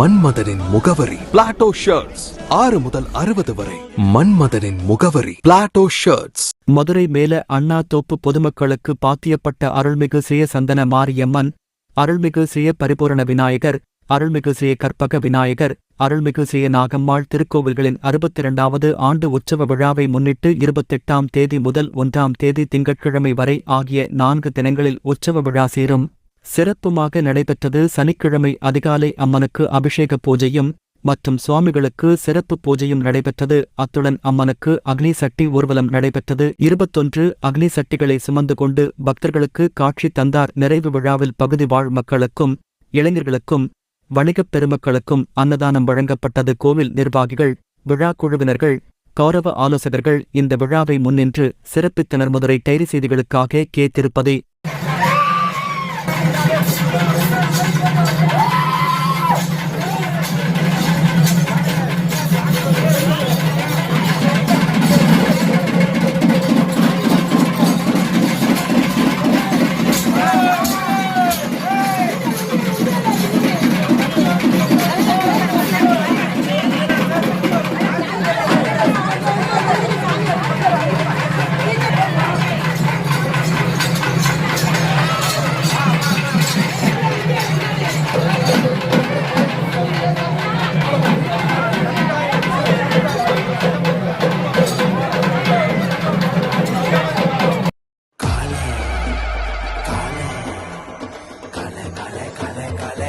மன்மதனின் முகவரி. Plato shirts ஆறு முதல் அறுபது வரை. மன்மதனின் முகவரி. பிளாட்டோ ஷர்ட்ஸ் மதுரை மேல அண்ணா தோப்பு பொதுமக்களுக்கு பாத்தியப்பட்ட அருள்மிகு சிய சந்தன மாரியம்மன் அருள்மிகு சிய பரிபூரண விநாயகர் அருள்மிகு சிய கற்பக விநாயகர் அருள்மிகு சிய நாகம்மாள் திருக்கோவில்களின் அறுபத்திரண்டாவது ஆண்டு உற்சவ விழாவை முன்னிட்டு இருபத்தெட்டாம் தேதி முதல் ஒன்றாம் தேதி திங்கட்கிழமை வரை ஆகிய நான்கு தினங்களில் உற்சவ விழா சேரும். சிறப்புமாக நடைபெற்றது சனிக்கிழமை அதிகாலை அம்மனுக்கு அபிஷேக பூஜையும் மற்றும் சுவாமிகளுக்கு சிறப்பு பூஜையும் நடைபெற்றது. அத்துடன் அம்மனுக்கு அக்னி சட்டி ஊர்வலம் நடைபெற்றது. இருபத்தொன்று அக்னி சட்டிகளை சுமந்து கொண்டு பக்தர்களுக்கு காட்சி தந்தார். நிறைவு விழாவில் பகுதி வாழ் மக்களுக்கும் இளைஞர்களுக்கும் வணிகப் பெருமக்களுக்கும் அன்னதானம் வழங்கப்பட்டது. கோவில் நிர்வாகிகள் விழா குழுவினர்கள் கௌரவ ஆலோசகர்கள் இந்த விழாவை முன்னின்று சிறப்பித்தனர். மதுரை டைரி செய்திகளுக்காக கே திருப்பதி